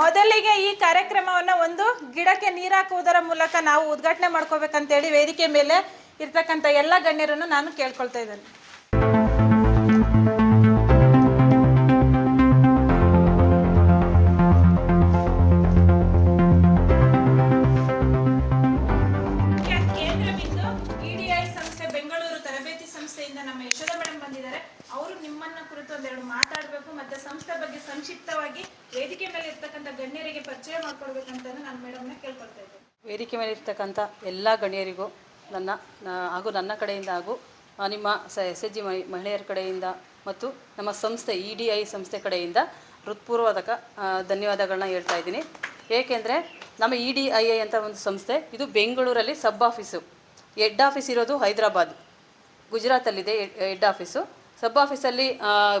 ಮೊದಲಿಗೆ ಈ ಕಾರ್ಯಕ್ರಮವನ್ನ ಒಂದು ಗಿಡಕ್ಕೆ ನೀರಾಕುವುದರ ಮೂಲಕ ನಾವು ಉದ್ಘಾಟನೆ ಮಾಡ್ಕೋಬೇಕಂತೇಳಿ ವೇದಿಕೆ ಮೇಲೆ ಇರ್ತಕ್ಕಂಥ ಎಲ್ಲ ಗಣ್ಯರನ್ನು ನಾನು ಕೇಳ್ಕೊಳ್ತಾ ಇದ್ದೇನೆ. ಸಂಸ್ಥೆಯಿಂದ ನಮ್ಮ ಯಶೋಧ ಮೇಡಮ್ ಬಂದಿದ್ದಾರೆ. ಅವರು ನಿಮ್ಮನ್ನ ಕುರಿತು ಒಂದೆರಡು ಮಾತಾಡಬೇಕು ಮತ್ತೆ ಸಂಸ್ಥೆ ಬಗ್ಗೆ ಸಂಕ್ಷಿಪ್ತವಾಗಿ ವೇದಿಕೆ ಮೇಲೆ ಇರ್ತಕ್ಕಂಥ ಗಣ್ಯರಿಗೆ ಪರಿಚಯ ಮಾಡ್ಕೊಡ್ಬೇಕಂತ ನಾನು ಮೇಡಮ್ನ ಕೇಳ್ಕೊಳ್ತಾ ಇದ್ದೇನೆ. ವೇದಿಕೆ ಮೇಲೆ ಇರ್ತಕ್ಕಂಥ ಎಲ್ಲ ಗಣ್ಯರಿಗೂ ನನ್ನ ಹಾಗೂ ನನ್ನ ಕಡೆಯಿಂದ ಹಾಗೂ ನಿಮ್ಮ ಸ ಎಸ್ ಎಚ್ ಜಿ ಮಹಿಳೆಯರ ಕಡೆಯಿಂದ ಮತ್ತು ನಮ್ಮ ಸಂಸ್ಥೆ ಇ ಡಿ ಐ ಸಂಸ್ಥೆ ಕಡೆಯಿಂದ ಹೃತ್ಪೂರ್ವಕ ಆ, ಧನ್ಯವಾದಗಳನ್ನ ಹೇಳ್ತಾ ಇದ್ದೀನಿ. ಏಕೆಂದರೆ ನಮ್ಮ ಇ ಡಿ ಐ ಐ ಅಂತ ಒಂದು ಸಂಸ್ಥೆ ಇದು ಬೆಂಗಳೂರಲ್ಲಿ ಸಬ್ ಆಫೀಸು. ಹೆಡ್ ಆಫೀಸ್ ಇರೋದು ಹೈದರಾಬಾದ್. ಗುಜರಾತಲ್ಲಿದೆ ಹೆಡ್- ಆಫೀಸು ಸಬ್ ಆಫೀಸಲ್ಲಿ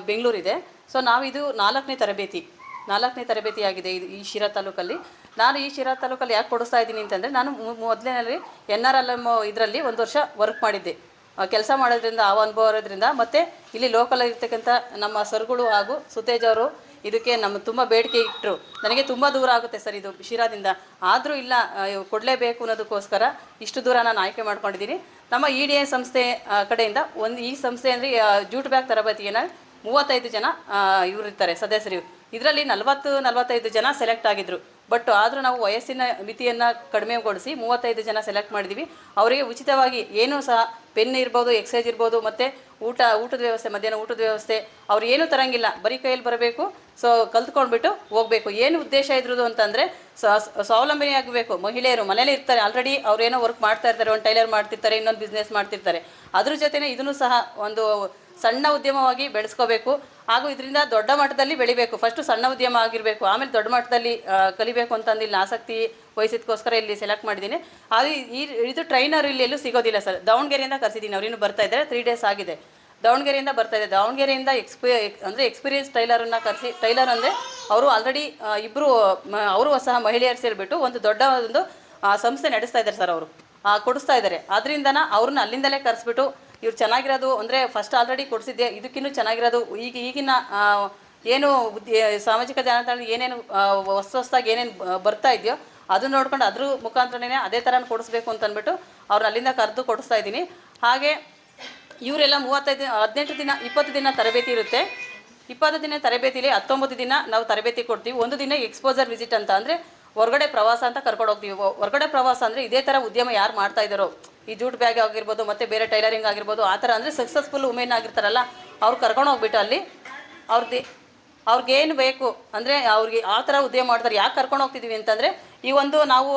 ಬೆಂಗಳೂರಿದೆ. ಸೊ ನಾವಿದು ನಾಲ್ಕನೇ ತರಬೇತಿ. ನಾಲ್ಕನೇ ತರಬೇತಿ ಆಗಿದೆ ಇದು ಈ ಶಿರಾ ತಾಲೂಕಲ್ಲಿ. ನಾನು ಈ ಶಿರಾ ತಾಲೂಕಲ್ಲಿ ಯಾಕೆ ಕೊಡಿಸ್ತಾ ಇದ್ದೀನಿ ಅಂತಂದರೆ, ನಾನು ಮೊದಲನೇ ಎನ್ ಆರ್ ಎಲ್ ಎಂ ಇದರಲ್ಲಿ ಒಂದು ವರ್ಷ ವರ್ಕ್ ಮಾಡಿದ್ದೆ. ಕೆಲಸ ಮಾಡೋದ್ರಿಂದ, ಆ ಅನುಭವ ಇರೋದ್ರಿಂದ, ಮತ್ತು ಇಲ್ಲಿ ಲೋಕಲ್ ಇರ್ತಕ್ಕಂಥ ನಮ್ಮ ಸರ್ಗಳು ಹಾಗೂ ಸುತೇಜ್ ಅವರು ಇದಕ್ಕೆ ನಮ್ಮ ತುಂಬ ಬೇಡಿಕೆ ಇಟ್ಟರು ನನಗೆ ತುಂಬ ದೂರ ಆಗುತ್ತೆ ಸರ್ ಇದು ಶಿರಾದಿಂದ. ಆದರೂ ಇಲ್ಲ ಕೊಡಲೇಬೇಕು ಅನ್ನೋದಕ್ಕೋಸ್ಕರ ಇಷ್ಟು ದೂರ ನಾನು ಆಯ್ಕೆ ಮಾಡ್ಕೊಂಡಿದ್ದೀನಿ. ನಮ್ಮ ಇ ಡಿ ಎ ಸಂಸ್ಥೆ ಕಡೆಯಿಂದ ಒಂದು ಈ ಸಂಸ್ಥೆ ಅಂದರೆ ಜೂಟ್ ಬ್ಯಾಗ್ ತರಬೇತಿಯನ್ನು ಮೂವತ್ತೈದು ಜನ ಇವರು ಇರ್ತಾರೆ, ಸದಸ್ಯರು ಇದರಲ್ಲಿ ನಲವತ್ತು, ನಲವತ್ತೈದು ಜನ ಸೆಲೆಕ್ಟ್ ಆಗಿದ್ರು. ಬಟ್ ಆದರೂ ನಾವು ವಯಸ್ಸಿನ ಮಿತಿಯನ್ನು ಕಡಿಮೆಗೊಳಿಸಿ ಮೂವತ್ತೈದು ಜನ ಸೆಲೆಕ್ಟ್ ಮಾಡಿದ್ದೀವಿ ಅವರಿಗೆ ಉಚಿತವಾಗಿ ಏನೂ ಸಹ ಪೆನ್ ಇರ್ಬೋದು ಎಕ್ಸೈಸ್ ಇರ್ಬೋದು, ಮತ್ತು ಊಟ, ಊಟದ ವ್ಯವಸ್ಥೆ, ಮಧ್ಯಾಹ್ನ ಊಟದ ವ್ಯವಸ್ಥೆ, ಅವ್ರು ಏನೂ ತರಂಗಿಲ್ಲ. ಬರೀ ಕೈಯಲ್ಲಿ ಬರಬೇಕು, ಸೊ ಕಲ್ತ್ಕೊಂಡ್ಬಿಟ್ಟು ಹೋಗಬೇಕು. ಏನು ಉದ್ದೇಶ ಇದ್ರದ್ದು ಅಂತಂದರೆ ಸ್ವಾವಲಂಬನೆ ಆಗಬೇಕು. ಮಹಿಳೆಯರು ಮನೇಲಿ ಇರ್ತಾರೆ. ಆಲ್ರೆಡಿ ಅವ್ರೇನೋ ವರ್ಕ್ ಮಾಡ್ತಾ ಇರ್ತಾರೆ. ಒಂದು ಟೈಲರ್ ಮಾಡ್ತಿರ್ತಾರೆ, ಇನ್ನೊಂದು ಬಿಸ್ನೆಸ್ ಮಾಡ್ತಿರ್ತಾರೆ. ಅದ್ರ ಜೊತೆನೆ ಇದನ್ನು ಸಹ ಒಂದು ಸಣ್ಣ ಉದ್ಯಮವಾಗಿ ಬೆಳೆಸ್ಕೋಬೇಕು. ಹಾಗೂ ಇದರಿಂದ ದೊಡ್ಡ ಮಟ್ಟದಲ್ಲಿ ಬೆಳಿಬೇಕು. ಫಸ್ಟು ಸಣ್ಣ ಉದ್ಯಮ ಆಗಿರಬೇಕು. ಆಮೇಲೆ ದೊಡ್ಡ ಮಟ್ಟದಲ್ಲಿ ಕಲಿಬೇಕು ಅಂತಂದಿಲ್ಲ. ಆಸಕ್ತಿ ವಹಿಸಿದ್ಕೋಸ್ಕರ ಇಲ್ಲಿ ಸೆಲೆಕ್ಟ್ ಮಾಡಿದ್ದೀನಿ. ಅದು ಈ ಇದು ಟ್ರೈನರ್ ಇಲ್ಲಿ ಎಲ್ಲೂ ಸಿಗೋದಿಲ್ಲ ಸರ್ ದಾವಣಗೆರೆಯಿಂದ ಕರೆಸಿದ್ದೀನಿ. ಅವ್ರು ಇನ್ನೂ ಬರ್ತಾ ಇದ್ದಾರೆ. ತ್ರೀ ಡೇಸ್ ಆಗಿದೆ. ದಾವಣಗೆರೆಯಿಂದ ಬರ್ತಾ ಇದೆ. ದಾವಣಗೆರೆಯಿಂದ ಎಕ್ಸ್ಪಿ ಅಂದರೆ ಎಕ್ಸ್ಪೀರಿಯನ್ಸ್ ಟೈಲರನ್ನು ಕರೆಸಿ ಟೈಲರ್ ಅಂದರೆ ಅವರು ಆಲ್ರೆಡಿ ಇಬ್ಬರು ಅವರು ಸಹ ಮಹಿಳೆಯರು ಸೇರಿಬಿಟ್ಟು ಒಂದು ದೊಡ್ಡ ಒಂದು ಸಂಸ್ಥೆ ನಡೆಸ್ತಾ ಇದ್ದಾರೆ ಸರ್ ಅವರು. ಕೊಡಿಸ್ತಾ ಇದ್ದಾರೆ. ಅದರಿಂದನ ಅವ್ರನ್ನ ಅಲ್ಲಿಂದಲೇ ಕರೆಸ್ಬಿಟ್ಟು ಇವ್ರು ಚೆನ್ನಾಗಿರೋದು ಅಂದರೆ ಫಸ್ಟ್ ಆಲ್ರೆಡಿ ಕೊಡಿಸಿದ್ದೆ. ಇದಕ್ಕಿನ್ನೂ ಚೆನ್ನಾಗಿರೋದು. ಈಗ ಈಗಿನ ಏನು ಸಾಮಾಜಿಕ ಜಾಲತಾಣ ಏನೇನು ಹೊಸ ಹೊಸದಾಗಿ ಏನೇನು ಬರ್ತಾ ಇದೆಯೋ ಅದು ನೋಡ್ಕೊಂಡು ಅದ್ರ ಮುಖಾಂತರನೇ ಅದೇ ಥರ ಕೊಡಿಸ್ಬೇಕು ಅಂತ ಅಂದ್ಬಿಟ್ಟು ಅವ್ರನ್ನ ಅಲ್ಲಿಂದ ಕರೆದು ಕೊಡಿಸ್ತಾ ಇದ್ದೀನಿ. ಹಾಗೆ ಇವರೆಲ್ಲ ಮೂವತ್ತೈದು ದಿನ, ಹದಿನೆಂಟು ದಿನ, ಇಪ್ಪತ್ತು ದಿನ ತರಬೇತಿ ಇರುತ್ತೆ. ಇಪ್ಪತ್ತು ದಿನ ತರಬೇತಿಲಿ ಹತ್ತೊಂಬತ್ತು ದಿನ ನಾವು ತರಬೇತಿ ಕೊಡ್ತೀವಿ. ಒಂದು ದಿನ ಎಕ್ಸ್ಪೋಜರ್ ವಿಸಿಟ್ ಅಂತ ಅಂದರೆ ಹೊರಗಡೆ ಪ್ರವಾಸ ಅಂತ ಕರ್ಕೊಂಡು ಹೋಗ್ತೀವಿ. ಹೊರಗಡೆ ಪ್ರವಾಸ ಅಂದರೆ ಇದೇ ಥರ ಉದ್ಯಮ ಯಾರು ಮಾಡ್ತಾ ಇದ್ದಾರೋ, ಈ ಜೂಟ್ ಬ್ಯಾಗ್ ಆಗಿರ್ಬೋದು, ಮತ್ತು ಬೇರೆ ಟೈಲರಿಂಗ್ ಆಗಿರ್ಬೋದು, ಆ ಥರ ಅಂದರೆ ಸಕ್ಸಸ್ಫುಲ್ ವುಮೆನ್ ಆಗಿರ್ತಾರಲ್ಲ, ಅವ್ರು ಕರ್ಕೊಂಡು ಹೋಗ್ಬಿಟ್ಟು ಅಲ್ಲಿ ಅವ್ರದ್ದು ಅವ್ರಿಗೇನು ಬೇಕು? ಅಂದರೆ ಅವ್ರಿಗೆ ಆ ಥರ ಉದ್ಯಮ ಮಾಡ್ತಾರೆ. ಯಾಕೆ ಕರ್ಕೊಂಡು ಹೋಗ್ತಿದ್ದೀವಿ ಅಂತಂದರೆ, ಈ ಒಂದು ನಾವು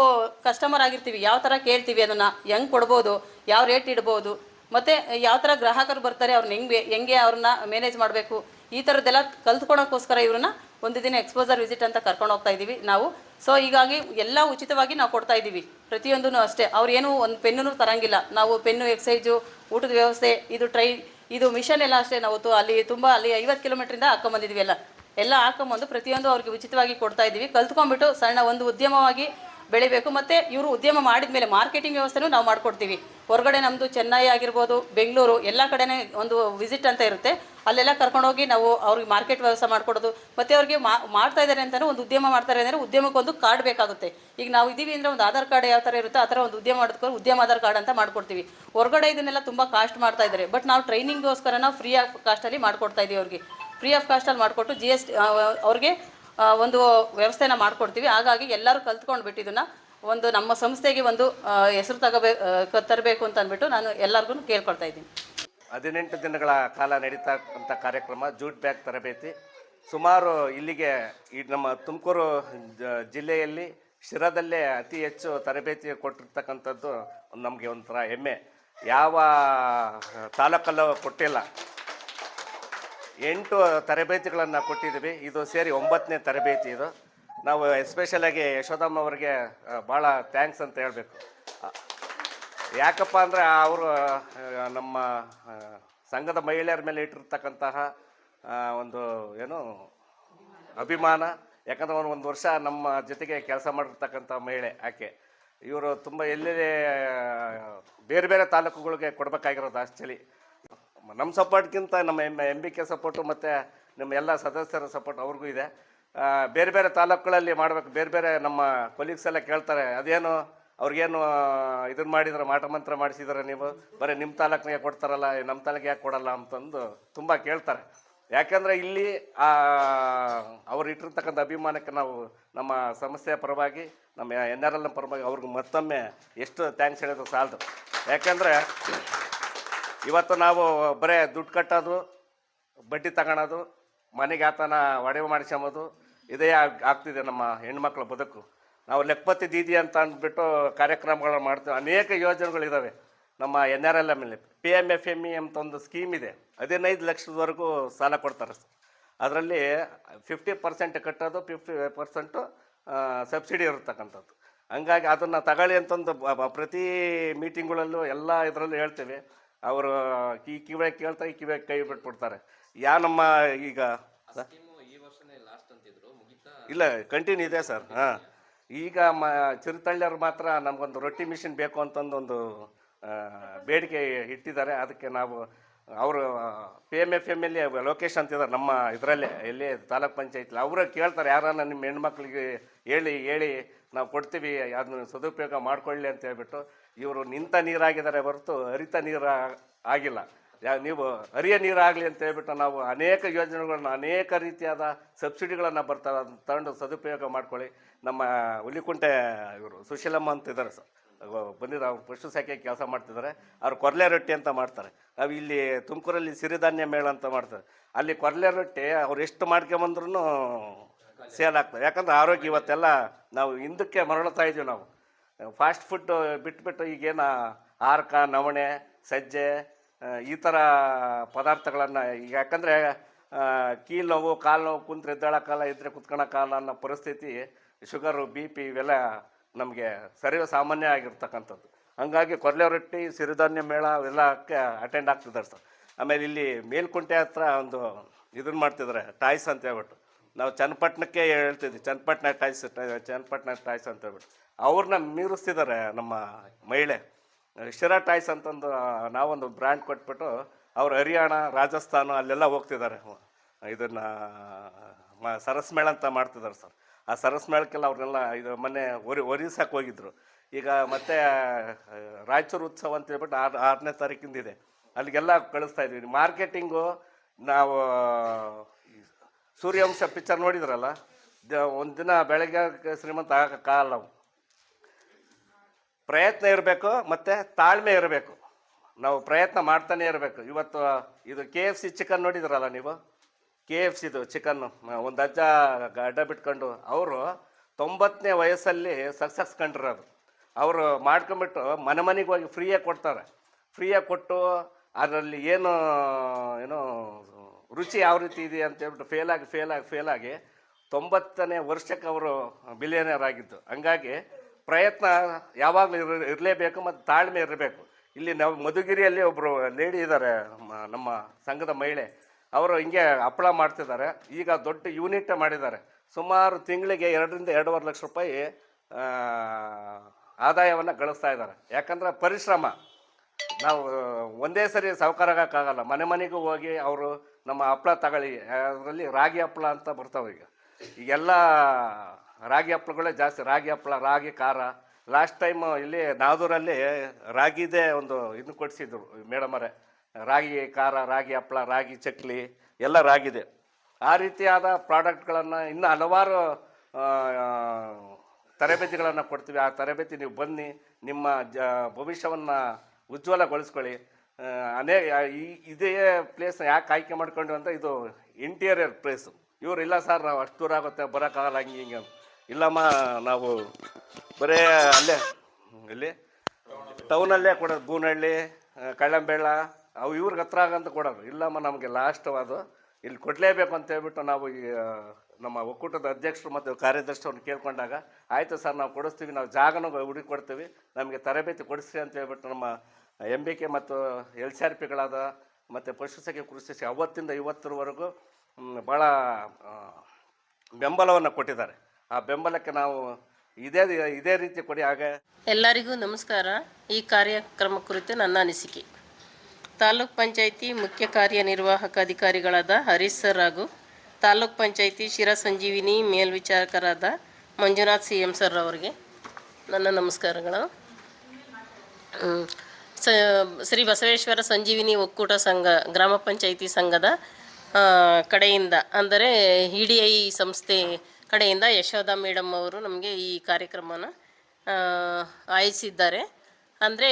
ಕಸ್ಟಮರ್ ಆಗಿರ್ತೀವಿ, ಯಾವ ಥರ ಕೇಳ್ತೀವಿ ಅದನ್ನು, ಹೆಂಗೆ ಕೊಡ್ಬೋದು, ಯಾವ ರೇಟ್ ಇಡ್ಬೋದು, ಮತ್ತು ಯಾವ ಥರ ಗ್ರಾಹಕರು ಬರ್ತಾರೆ ಅವ್ರನ್ನ ಹೆಂಗೆ ಹೆಂಗೆ ಅವ್ರನ್ನ ಮ್ಯಾನೇಜ್ ಮಾಡಬೇಕು, ಈ ಥರದ್ದೆಲ್ಲ ಕಲ್ತ್ಕೊಳೋಕ್ಕೋಸ್ಕರ ಇವ್ರನ್ನ ಒಂದು ದಿನ ಎಕ್ಸ್ಪೋಸರ್ ವಿಸಿಟ್ ಅಂತ ಕರ್ಕೊಂಡು ಹೋಗ್ತಾ ಇದ್ದೀವಿ ನಾವು. ಸೊ ಹೀಗಾಗಿ ಎಲ್ಲ ಉಚಿತವಾಗಿ ನಾವು ಕೊಡ್ತಾ ಇದ್ದೀವಿ ಪ್ರತಿಯೊಂದೂ ಅಷ್ಟೇ. ಅವ್ರೇನು ಒಂದು ಪೆನ್ನು ತರಂಗಿಲ್ಲ. ನಾವು ಪೆನ್ನು, ಎಕ್ಸೈಜು, ಊಟದ ವ್ಯವಸ್ಥೆ, ಇದು ಟ್ರೈ, ಇದು ಮಿಷನ್ ಎಲ್ಲ ಅಷ್ಟೇ ನಾವು ಅಲ್ಲಿ ತುಂಬ, ಅಲ್ಲಿ ಐವತ್ತು ಕಿಲೋಮೀಟ್ರಿಂದ ಹಾಕೊಂಬಂದಿದ್ವಿ ಎಲ್ಲ. ಎಲ್ಲ ಹಾಕೊಂಬಂದು ಪ್ರತಿಯೊಂದು ಅವ್ರಿಗೆ ಉಚಿತವಾಗಿ ಕೊಡ್ತಾ ಇದ್ದೀವಿ. ಕಲ್ತ್ಕೊಂಡ್ಬಿಟ್ಟು ಸಣ್ಣ ಒಂದು ಉದ್ಯಮವಾಗಿ ಬೆಳಿಬೇಕು. ಮತ್ತು ಇವರು ಉದ್ಯಮ ಮಾಡಿದ ಮೇಲೆ ಮಾರ್ಕೆಟಿಂಗ್ ವ್ಯವಸ್ಥೆನೂ ನಾವು ಮಾಡಿಕೊಡ್ತೀವಿ. ಹೊರಗಡೆ ನಮ್ಮದು ಚೆನ್ನೈ ಆಗಿರ್ಬೋದು, ಬೆಂಗಳೂರು, ಎಲ್ಲ ಕಡೆನೇ ಒಂದು ವಿಸಿಟ್ ಅಂತ ಇರುತ್ತೆ. ಅಲ್ಲೆಲ್ಲ ಕರ್ಕೊಂಡೋಗಿ ನಾವು ಅವ್ರಿಗೆ ಮಾರ್ಕೆಟ್ ವ್ಯವಸ್ಥೆ ಮಾಡಿಕೊಡೋದು. ಮತ್ತು ಅವ್ರಿಗೆ ಮಾಡ್ತಾ ಇದ್ದಾರೆ ಅಂತಲೂ ಒಂದು ಉದ್ಯಮ ಮಾಡ್ತಾರೆ ಅಂದರೆ ಉದ್ಯಮಕ್ಕೊಂದು ಕಾರ್ಡ್ ಬೇಕಾಗುತ್ತೆ. ಈಗ ನಾವು ಇದ್ದೀವಿ ಅಂದರೆ ಒಂದು ಆಧಾರ್ ಕಾರ್ಡ್ ಯಾವ ಥರ ಇರುತ್ತೆ ಆ ಥರ ಒಂದು ಉದ್ಯಮ ಮಾಡೋದಕ್ಕೆ ಉದ್ಯಮ ಆಧಾರ್ ಕಾರ್ಡ್ ಅಂತ ಮಾಡ್ಕೊಡ್ತೀವಿ. ಹೊರಗಡೆ ಇದನ್ನೆಲ್ಲ ತುಂಬ ಕಾಸ್ಟ್ ಮಾಡ್ತಾ ಇದ್ದಾರೆ. ಬಟ್ ನಾವು ಟ್ರೈನಿಂಗ್ಗೋಸ್ಕರ ನಾವು ಫ್ರೀ ಆಫ್ ಕಾಸ್ಟಲ್ಲಿ ಮಾಡ್ಕೊಡ್ತಾ ಇದ್ದೀವಿ ಅವ್ರಿಗೆ. ಫ್ರೀ ಆಫ್ ಕಾಸ್ಟಲ್ಲಿ ಮಾಡಿಕೊಟ್ಟು ಜಿ ಎಸ್ ಟಿ ಅವ್ರಿಗೆ ಒಂದು ವ್ಯವಸ್ಥೆನ ಮಾಡಿಕೊಡ್ತೀವಿ. ಹಾಗಾಗಿ ಎಲ್ಲರೂ ಕಲ್ತ್ಕೊಂಡ್ಬಿಟ್ಟು ಇದನ್ನು ಒಂದು ನಮ್ಮ ಸಂಸ್ಥೆಗೆ ಒಂದು ಹೆಸರು ತಗೋಬೇಕು ತರಬೇಕು ಅಂತ ಅಂದ್ಬಿಟ್ಟು ನಾನು ಎಲ್ಲರಿಗೂ ಕೇಳ್ಕೊಳ್ತಾ ಇದ್ದೀನಿ. ಹದಿನೆಂಟು ದಿನಗಳ ಕಾಲ ನಡೀತಕ್ಕಂಥ ಕಾರ್ಯಕ್ರಮ ಜೂಟ್ ಬ್ಯಾಗ್ ತರಬೇತಿ. ಸುಮಾರು ಇಲ್ಲಿಗೆ ಈ ನಮ್ಮ ತುಮಕೂರು ಜಿಲ್ಲೆಯಲ್ಲಿ ಶಿರದಲ್ಲೇ ಅತಿ ಹೆಚ್ಚು ತರಬೇತಿ ಕೊಟ್ಟಿರ್ತಕ್ಕಂಥದ್ದು ನಮಗೆ ಒಂಥರ ಹೆಮ್ಮೆ. ಯಾವ ತಾಲೂಕಲ್ಲೂ ಕೊಟ್ಟಿಲ್ಲ. ಎಂಟು ತರಬೇತಿಗಳನ್ನು ಕೊಟ್ಟಿದ್ದೀವಿ. ಇದು ಸೇರಿ ಒಂಬತ್ತನೇ ತರಬೇತಿ ಇದು. ನಾವು ಎಸ್ಪೆಷಲಾಗಿ ಯಶೋದಮ್ಮ ಅವರಿಗೆ ಭಾಳ ಥ್ಯಾಂಕ್ಸ್ ಅಂತ ಹೇಳಬೇಕು. ಯಾಕಪ್ಪ ಅಂದರೆ ಅವರು ನಮ್ಮ ಸಂಘದ ಮಹಿಳೆಯರ ಮೇಲೆ ಇಟ್ಟಿರ್ತಕ್ಕಂತಹ ಒಂದು ಏನು, ಅಭಿಮಾನ. ಯಾಕಂದ್ರೆ ಅವ್ರು ಒಂದು ವರ್ಷ ನಮ್ಮ ಜೊತೆಗೆ ಕೆಲಸ ಮಾಡಿರ್ತಕ್ಕಂಥ ಮಹಿಳೆ ಆಕೆ. ಇವರು ತುಂಬ ಎಲ್ಲೆಲ್ಲಿ ಬೇರೆ ಬೇರೆ ತಾಲೂಕುಗಳಿಗೆ ಕೊಡಬೇಕಾಗಿರೋದು ಆಕ್ಚುಲಿ ನಮ್ಮ ಸಪೋರ್ಟ್ಗಿಂತ ನಮ್ಮ M M B K support ಮತ್ತು ನಮ್ಮ ಎಲ್ಲ ಸದಸ್ಯರ ಸಪೋರ್ಟ್ ಅವ್ರಿಗೂ ಇದೆ. ಬೇರೆ ಬೇರೆ ತಾಲೂಕುಗಳಲ್ಲಿ ಮಾಡ್ಬೇಕು, ಬೇರೆ ಬೇರೆ ನಮ್ಮ ಕೊಲೀಗ್ಸ್ ಎಲ್ಲ ಕೇಳ್ತಾರೆ, ಅದೇನು ಅವ್ರಿಗೇನು ಇದನ್ನು ಮಾಡಿದ್ರೆ ಮಾಟಮಂತ್ರ ಮಾಡಿಸಿದ್ರೆ ನೀವು, ಬರೀ ನಿಮ್ಮ ತಾಲೂಕಿಗೆ ಕೊಡ್ತಾರಲ್ಲ ನಮ್ಮ ತಾಲೂಕಿಗೆ ಯಾಕೆ ಕೊಡಲ್ಲ ಅಂತಂದು ತುಂಬ ಕೇಳ್ತಾರೆ. ಯಾಕಂದರೆ ಇಲ್ಲಿ ಅವ್ರು ಇಟ್ಟಿರ್ತಕ್ಕಂಥ ಅಭಿಮಾನಕ್ಕೆ ನಾವು ನಮ್ಮ ಸಂಸ್ಥೆಯ ಪರವಾಗಿ, ನಮ್ಮ ಎನ್ ಆರ್ ಎಲ್ನ ಪರವಾಗಿ ಅವ್ರಿಗೆ ಮತ್ತೊಮ್ಮೆ ಎಷ್ಟು ಥ್ಯಾಂಕ್ಸ್ ಹೇಳಿದ್ರು ಸಾಲದು. ಯಾಕಂದರೆ ಇವತ್ತು ನಾವು ಬರೇ ದುಡ್ಡು ಕಟ್ಟೋದು, ಬಡ್ಡಿ ತಗೊಳೋದು, ಮನೆಗೆ ಆತನ ಒಡವೆ ಮಾಡಿಸ್ಕೊಂಬೋದು ಇದೇ ಆಗ್- ಆಗ್ತಿದೆ ನಮ್ಮ ಹೆಣ್ಮಕ್ಳ ಬದುಕು. ನಾವು ಲೆಕ್ಕಪತಿ ದೀದಿ ಅಂತ ಅಂದ್ಬಿಟ್ಟು ಕಾರ್ಯಕ್ರಮಗಳನ್ನು ಮಾಡ್ತೀವಿ. ಅನೇಕ ಯೋಜನೆಗಳಿದ್ದಾವೆ ನಮ್ಮ N R L M P M F M E ಅಂತ ಒಂದು ಸ್ಕೀಮ್ ಇದೆ. ಹದಿನೈದು ಲಕ್ಷದವರೆಗೂ ಸಾಲ ಕೊಡ್ತಾರೆ. ಅದರಲ್ಲಿ ಫಿಫ್ಟಿ ಪರ್ಸೆಂಟ್ ಕಟ್ಟೋದು ಫಿಫ್ಟಿ ಪರ್ಸೆಂಟು ಸಬ್ಸಿಡಿ ಇರತಕ್ಕಂಥದ್ದು. ಹಂಗಾಗಿ ಅದನ್ನು ತಗೊಳ್ಳಿ ಅಂತಂದು ಪ್ರತಿ ಮೀಟಿಂಗ್ಗಳಲ್ಲೂ ಎಲ್ಲ ಇದರಲ್ಲೂ ಹೇಳ್ತೇವೆ. ಅವರು ಈ ಕಿವಿಯಾಗ ಕೇಳ್ತಾ ಈ ಕಿವಿಯಾಗ ಕೈ ಬಿಟ್ಬಿಡ್ತಾರೆ. ಯಾ ನಮ್ಮ ಈಗ ಇಲ್ಲ ಕಂಟಿನ್ಯೂ ಇದೆ ಸರ್. ಹಾಂ. ಈಗ ಮ ಚಿರತಳ್ಳಿಯವ್ರು ಮಾತ್ರ ನಮಗೊಂದು ರೊಟ್ಟಿ ಮಿಷಿನ್ ಬೇಕು ಅಂತಂದು ಒಂದು ಬೇಡಿಕೆ ಇಟ್ಟಿದ್ದಾರೆ. ಅದಕ್ಕೆ ನಾವು ಅವರು ಪಿ ಎಂ ಎಫ್ ಎಂ ಎಲ್ಲಿ ಎ ಲೋಕೇಶ್ ಅಂತಿದ್ದಾರೆ ನಮ್ಮ ಇದರಲ್ಲೇ ಎಲ್ಲಿ ತಾಲೂಕ್ ಪಂಚಾಯತ್ಲಿ. ಅವರು ಕೇಳ್ತಾರೆ ಯಾರನ್ನ ನಿಮ್ಮ ಹೆಣ್ಮಕ್ಳಿಗೆ ಹೇಳಿ ಹೇಳಿ ನಾವು ಕೊಡ್ತೀವಿ ಅದನ್ನ ಸದುಪಯೋಗ ಮಾಡ್ಕೊಳ್ಳಿ ಅಂತ ಹೇಳ್ಬಿಟ್ಟು. ಇವರು ನಿಂತ ನೀರಾಗಿದ್ದಾರೆ ಹೊರತು ಹರಿತ ನೀರು ಆಗಿಲ್ಲ. ಯಾ, ನೀವು ಹರಿಯ ನೀರಾಗಲಿ ಅಂತ ಹೇಳ್ಬಿಟ್ಟು ನಾವು ಅನೇಕ ಯೋಜನೆಗಳನ್ನ, ಅನೇಕ ರೀತಿಯಾದ ಸಬ್ಸಿಡಿಗಳನ್ನು ಬರ್ತಾರೆ ಅದನ್ನ ತಗೊಂಡು ಸದುಪಯೋಗ ಮಾಡ್ಕೊಳ್ಳಿ. ನಮ್ಮ ಹುಲಿಕುಂಟೆ ಇವರು ಸುಶೀಲಮ್ಮ ಅಂತ ಇದ್ದಾರೆ ಸರ್. ಬಂದಿದ್ದು ಅವ್ರು ಪಶು ಸಾಕೆ ಕೆಲಸ ಮಾಡ್ತಿದ್ದಾರೆ. ಅವ್ರು ಕೊರ್ಲೆ ರೊಟ್ಟಿ ಅಂತ ಮಾಡ್ತಾರೆ. ನಾವು ಇಲ್ಲಿ ತುಮಕೂರಲ್ಲಿ ಸಿರಿಧಾನ್ಯ ಮೇಳ ಅಂತ ಮಾಡ್ತಾರೆ. ಅಲ್ಲಿ ಕೊರ್ಲೆ ರೊಟ್ಟಿ ಅವ್ರು ಎಷ್ಟು ಮಾಡ್ಕೊಂಬಂದ್ರೂ ಸೇಲ್ ಆಗ್ತದೆ. ಯಾಕಂದ್ರೆ ಆರೋಗ್ಯ ಇವತ್ತೆಲ್ಲ ನಾವು ಹಿಂದಕ್ಕೆ ಮರಳುತ್ತಾ ಇದ್ದೀವಿ ನಾವು. ಫಾಸ್ಟ್ ಫುಡ್ ಬಿಟ್ಬಿಟ್ಟು ಈಗೇನು ಆರ್ಕ ನವಣೆ, ಸಜ್ಜೆ ಈ ಥರ ಪದಾರ್ಥಗಳನ್ನು ಈಗ ಯಾಕಂದರೆ ಕೀಲು ನೋವು, ಕಾಲು ನೋವು, ಕುಂತ್ರೆ ಎದ್ದೇಳಕ್ಕಾಲ ಇದ್ದರೆ ಕಾಲ ಅನ್ನೋ ಪರಿಸ್ಥಿತಿ, ಶುಗರು, ಬಿ ಪಿ ಇವೆಲ್ಲ ನಮಗೆ ಸರಿ ಸಾಮಾನ್ಯ ಆಗಿರ್ತಕ್ಕಂಥದ್ದು. ಹಂಗಾಗಿ ಕೊರಲೆ ರೊಟ್ಟಿ, ಸಿರಿಧಾನ್ಯ ಮೇಳ ಅವೆಲ್ಲಕ್ಕೆ ಅಟೆಂಡ್ ಆಗ್ತಿದ್ದಾರೆ ಸರ್. ಆಮೇಲೆ ಇಲ್ಲಿ ಮೇಲ್ಕುಂಟೆ ಹತ್ರ ಒಂದು ಇದನ್ನು ಮಾಡ್ತಿದ್ದಾರೆ ಟಾಯ್ಸ್ ಅಂತ ಹೇಳ್ಬಿಟ್ಟು. ನಾವು ಚನ್ನಪಟ್ಟಣಕ್ಕೆ ಹೇಳ್ತಿದ್ವಿ ಚನ್ನಪಟ್ಟಣ ಟಾಯ್ಸ್ ಚನ್ನಪಟ್ಟಣ ಟಾಯ್ಸ್ ಅಂತ ಹೇಳ್ಬಿಟ್ಟು. ಅವ್ರನ್ನ ಮೀರಿಸ್ತಿದ್ದಾರೆ ನಮ್ಮ ಮಹಿಳೆ. ಶಿರಾ ಟಾಯ್ಸ್ ಅಂತಂದು ನಾವೊಂದು ಬ್ರ್ಯಾಂಡ್ ಕೊಟ್ಬಿಟ್ಟು ಅವ್ರು ಹರಿಯಾಣ, ರಾಜಸ್ಥಾನ ಅಲ್ಲೆಲ್ಲ ಹೋಗ್ತಿದ್ದಾರೆ ಇದನ್ನು ಮ ಸರಸ್ ಮೇಳ ಅಂತ ಮಾಡ್ತಿದ್ದಾರೆ ಸರ್. ಆ ಸರಸ್ಮೇಳಕ್ಕೆಲ್ಲ ಅವ್ರನ್ನೆಲ್ಲ ಇದು ಮೊನ್ನೆ ಒರಿ ಒರಿಸ್ಸಕ್ಕೆ ಹೋಗಿದ್ರು. ಈಗ ಮತ್ತೆ ರಾಯಚೂರು ಉತ್ಸವ ಅಂತ ಹೇಳ್ಬಿಟ್ಟು ಆರು, ಆರನೇ ತಾರೀಕಿಂದ ಇದೆ ಅಲ್ಲಿಗೆಲ್ಲ ಕಳಿಸ್ತಾ ಇದ್ದೀವಿ ಮಾರ್ಕೆಟಿಂಗು, ನಾವು, ಸೂರ್ಯವಂಶ ಪಿಕ್ಚರ್ ನೋಡಿದ್ರಲ್ಲ? ಒಂದು ದಿನ ಬೆಳಗ್ಗೆ ಶ್ರೀಮಂತ ಆಗಕ್ಕಾಗಲ್ಲ ನಾವು ಪ್ರಯತ್ನ ಇರಬೇಕು ಮತ್ತು ತಾಳ್ಮೆ ಇರಬೇಕು. ನಾವು ಪ್ರಯತ್ನ ಮಾಡ್ತಾನೆ ಇರಬೇಕು. ಇವತ್ತು, ಇದು ಕೆ ಎಫ್ ಸಿ ಚಿಕನ್ ನೋಡಿದ್ರಲ್ಲ ನೀವು? ಕೆ ಎಫ್ ಸಿದು ಚಿಕನ್ನು ಒಂದು ಅಜ್ಜ ಅಡ್ಡ ಬಿಟ್ಕೊಂಡು, ಅವರು ತೊಂಬತ್ತನೇ ವಯಸ್ಸಲ್ಲಿ ಸಕ್ಸಸ್ ಕಂಡಿರೋದು ಅವರು ಮಾಡ್ಕೊಂಬಿಟ್ಟು ಮನೆ ಮನೆಗೆ ಹೋಗಿ ಫ್ರೀಯಾಗಿ ಕೊಡ್ತಾರೆ. ಫ್ರೀಯಾಗಿ ಕೊಟ್ಟು ಅದರಲ್ಲಿ ಏನು ಏನು ರುಚಿ ಯಾವ ರೀತಿ ಇದೆ ಅಂತ ಹೇಳ್ಬಿಟ್ಟು ಫೇಲಾಗಿ ಫೇಲಾಗಿ ಫೇಲಾಗಿ ತೊಂಬತ್ತನೇ ವರ್ಷಕ್ಕೆ ಅವರು ಬಿಲಿಯನರ್ ಆಗಿದ್ದು. ಹಂಗಾಗಿ ಪ್ರಯತ್ನ ಯಾವಾಗಲೂ ಇರ, ಇರಲೇಬೇಕು ಮತ್ತು ತಾಳ್ಮೆ ಇರಬೇಕು. ಇಲ್ಲಿ ನಾವು ಮಧುಗಿರಿಯಲ್ಲಿ ಒಬ್ಬರು ಲೇಡಿ ಇದ್ದಾರೆ ನಮ್ಮ- ಸಂಘದ ಮಹಿಳೆ. ಅವರು ಹಿಂಗೆ ಹಪ್ಪಳ ಮಾಡ್ತಿದ್ದಾರೆ. ಈಗ ದೊಡ್ಡ ಯೂನಿಟ್ ಮಾಡಿದ್ದಾರೆ. ಸುಮಾರು ತಿಂಗಳಿಗೆ ಎರಡರಿಂದ ಎರಡೂವರೆ ಲಕ್ಷ ರೂಪಾಯಿ ಆದಾಯವನ್ನು ಗಳಿಸ್ತಾ ಇದ್ದಾರೆ. ಯಾಕಂದ್ರೆ ಪರಿಶ್ರಮ. ನಾವು ಒಂದೇ ಸರಿ ಸಾವುಕಾರ ಆಗೋಕ್ಕಾಗಲ್ಲ ಮನೆ ಮನೆಗೂ ಹೋಗಿ ಅವರು ನಮ್ಮ ಹಪ್ಪಳ ತಗೊಳ್ಳಿ. ಅದರಲ್ಲಿ ರಾಗಿ ಹಪ್ಪಳ ಅಂತ ಬರ್ತಾವೆ ಈಗ. ಈಗೆಲ್ಲ ರಾಗಿ ಹಪ್ಪಳಗಳೇ ಜಾಸ್ತಿ, ರಾಗಿ ಹಪ್ಪಳ ರಾಗಿ ಖಾರ. ಲಾಸ್ಟ್ ಟೈಮ್ ಇಲ್ಲಿ ನಾದೂರಲ್ಲಿ ರಾಗಿದೇ ಒಂದು ಇದು ಕೊಡಿಸಿದ್ರು ಮೇಡಮರೇ ರಾಗಿ ಖಾರ, ರಾಗಿ ಹಪ್ಪಳ ರಾಗಿ ಚಕ್ಲಿ ಎಲ್ಲ ರಾಗಿದೆ. ಆ ರೀತಿಯಾದ ಪ್ರಾಡಕ್ಟ್ಗಳನ್ನು ಇನ್ನೂ ಹಲವಾರು ತರಬೇತಿಗಳನ್ನು ಕೊಡ್ತೀವಿ. ಆ ತರಬೇತಿ ನೀವು ಬನ್ನಿ, ನಿಮ್ಮ ಜ, ಭವಿಷ್ಯವನ್ನು ಉಜ್ವಲಗೊಳಿಸ್ಕೊಳ್ಳಿ. ಅನೇಕ ಅನೇ ಈ, ಇದೇ ಪ್ಲೇಸ್ನ ಯಾಕೆ ಆಯ್ಕೆ ಮಾಡ್ಕೊಂಡು ಅಂತ ಇದು ಇಂಟೀರಿಯರ್ ಪ್ಲೇಸು ಇವರು ಇಲ್ಲ ಸರ್ ನಾವು ಅಷ್ಟು ದೂರ ಆಗುತ್ತೆ, ಬರೋಕ್ಕಾಗಲ್ಲ, ಹಂಗೆ, ಹಿಂಗೆ. ಇಲ್ಲಮ್ಮ, ನಾವು ಬರೇ ಅಲ್ಲೇ, ಇಲ್ಲಿ ಟೌನಲ್ಲೇ ಕೊಡೋದು, ಬೂನಹಳ್ಳಿ ಕಳ್ಳಂಬೆಳ್ಳ ಕಳ್ಳಂಬೇಳ, ಅವು ಇವ್ರಿಗೆ ಹತ್ರ ಆಗಂತ ಕೊಡೋದು. ಇಲ್ಲಮ್ಮ, ನಮಗೆ ಲಾಸ್ಟ್ ಅದು. ಇಲ್ಲಿ ಕೊಡಲೇಬೇಕು ಅಂತ ಹೇಳ್ಬಿಟ್ಟು ನಾವು ಈ ನಮ್ಮ ಒಕ್ಕೂಟದ ಅಧ್ಯಕ್ಷರು ಮತ್ತು ಕಾರ್ಯದರ್ಶಿಯವ್ರನ್ನ ಕೇಳ್ಕೊಂಡಾಗ, ಆಯಿತು ಸರ್, ನಾವು ಕೊಡಿಸ್ತೀವಿ, ನಾವು ಜಾಗನೂ ಹುಡುಕಿ ಕೊಡ್ತೀವಿ. ನಮಗೆ ತರಬೇತಿ ಕೊಡಿಸ್ರಿ ಅಂತ ಹೇಳ್ಬಿಟ್ಟು ನಮ್ಮ ಎಂ ಬಿ ಕೆ ಮತ್ತು ಎಲ್ ಸಿ ಆರ್ ಪಿಗಳಾದ ಮತ್ತು ಪಶುಸಖಿ ಕೃಷಿ ಅವತ್ತಿಂದ ಇವತ್ತರವರೆಗೂ ಭಾಳ ಬೆಂಬಲವನ್ನು ಕೊಟ್ಟಿದ್ದಾರೆ. ಆ ಬೆಂಬಲಕ್ಕೆ ನಾವು ಇದೇ ಇದೇ ರೀತಿ ಕೊಡಿ. ಆಗ ಎಲ್ಲರಿಗೂ ನಮಸ್ಕಾರ. ಈ ಕಾರ್ಯಕ್ರಮ ಕುರಿತು ನನ್ನ ಅನಿಸಿಕೆ. ತಾಲೂಕ್ ಪಂಚಾಯಿತಿ ಮುಖ್ಯ ಕಾರ್ಯನಿರ್ವಾಹಕ ಅಧಿಕಾರಿಗಳಾದ ಹರೀಶ್ ಸರ್ ಹಾಗೂ ತಾಲೂಕ್ ಪಂಚಾಯಿತಿ ಶಿರ ಸಂಜೀವಿನಿ ಮೇಲ್ವಿಚಾರಕರಾದ ಮಂಜುನಾಥ್ ಸಿ ಎಂ ಸರ್ ಅವರಿಗೆ ನನ್ನ ನಮಸ್ಕಾರಗಳು. ಶ್ರೀ ಬಸವೇಶ್ವರ ಸಂಜೀವಿನಿ ಒಕ್ಕೂಟ ಸಂಘ, ಗ್ರಾಮ ಪಂಚಾಯಿತಿ ಸಂಘದ ಕಡೆಯಿಂದ, ಅಂದರೆ ಇ ಡಿ ಐ ಸಂಸ್ಥೆ ಕಡೆಯಿಂದ ಯಶೋಧ ಮೇಡಮ್ ಅವರು ನಮಗೆ ಈ ಕಾರ್ಯಕ್ರಮನ ಆಯೋಜಿಸಿದ್ದಾರೆ. ಅಂದರೆ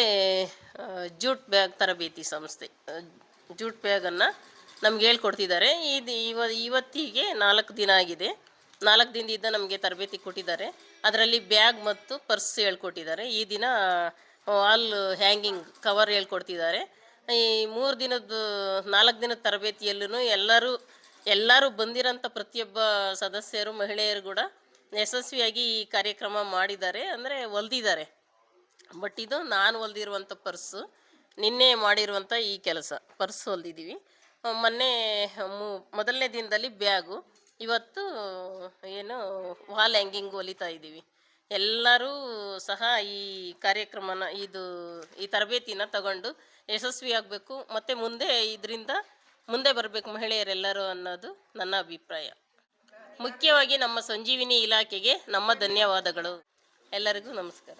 ಜೂಟ್ ಬ್ಯಾಗ್ ತರಬೇತಿ ಸಂಸ್ಥೆ ಜೂಟ್ ಬ್ಯಾಗನ್ನು ನಮ್ಗೆ ಹೇಳ್ಕೊಡ್ತಿದ್ದಾರೆ. ಇದು ಇವ, ಇವತ್ತಿಗೆ ನಾಲ್ಕು ದಿನ ಆಗಿದೆ. ನಾಲ್ಕು ದಿನದಿಂದ ನಮಗೆ ತರಬೇತಿ ಕೊಟ್ಟಿದ್ದಾರೆ. ಅದರಲ್ಲಿ ಬ್ಯಾಗ್ ಮತ್ತು ಪರ್ಸ್ ಹೇಳ್ಕೊಟ್ಟಿದ್ದಾರೆ. ಈ ದಿನ ಆಲ್ ಹ್ಯಾಂಗಿಂಗ್ ಕವರ್ ಹೇಳ್ಕೊಡ್ತಿದ್ದಾರೆ. ಈ ಮೂರು ದಿನದ ನಾಲ್ಕು ದಿನದ ತರಬೇತಿಯಲ್ಲೂ ಎಲ್ಲರೂ ಎಲ್ಲರೂ ಬಂದಿರೋಂಥ ಪ್ರತಿಯೊಬ್ಬ ಸದಸ್ಯರು, ಮಹಿಳೆಯರು ಕೂಡ ಯಶಸ್ವಿಯಾಗಿ ಈ ಕಾರ್ಯಕ್ರಮ ಮಾಡಿದ್ದಾರೆ. ಅಂದರೆ ಹೊಲ್ದಿದ್ದಾರೆ ಬಟ್ ಇದು ನಾನು ಹೊಲ್ದಿರುವಂಥ ಪರ್ಸು, ನಿನ್ನೆ ಮಾಡಿರುವಂಥ ಈ ಕೆಲಸ. ಪರ್ಸ್ ಹೊಲ್ದಿದ್ದೀವಿ ಮೊನ್ನೆ, ಮು, ಮೊದಲನೇ ದಿನದಲ್ಲಿ ಬ್ಯಾಗು, ಇವತ್ತು ಏನು ವಾಲ್ ಹ್ಯಾಂಗಿಂಗ್ ಹೊಲಿತಾ ಇದ್ದೀವಿ. ಎಲ್ಲರೂ ಸಹ ಈ ಕಾರ್ಯಕ್ರಮನ, ಇದು, ಈ ತರಬೇತಿನ ತಗೊಂಡು ಯಶಸ್ವಿಯಾಗಬೇಕು. ಮತ್ತು ಮುಂದೆ ಇದರಿಂದ ಮುಂದೆ ಬರಬೇಕು ಮಹಿಳೆಯರೆಲ್ಲರೂ ಅನ್ನೋದು ನನ್ನ ಅಭಿಪ್ರಾಯ. ಮುಖ್ಯವಾಗಿ ನಮ್ಮ ಸಂಜೀವಿನಿ ಇಲಾಖೆಗೆ ನಮ್ಮ ಧನ್ಯವಾದಗಳು. ಎಲ್ಲರಿಗೂ ನಮಸ್ಕಾರ.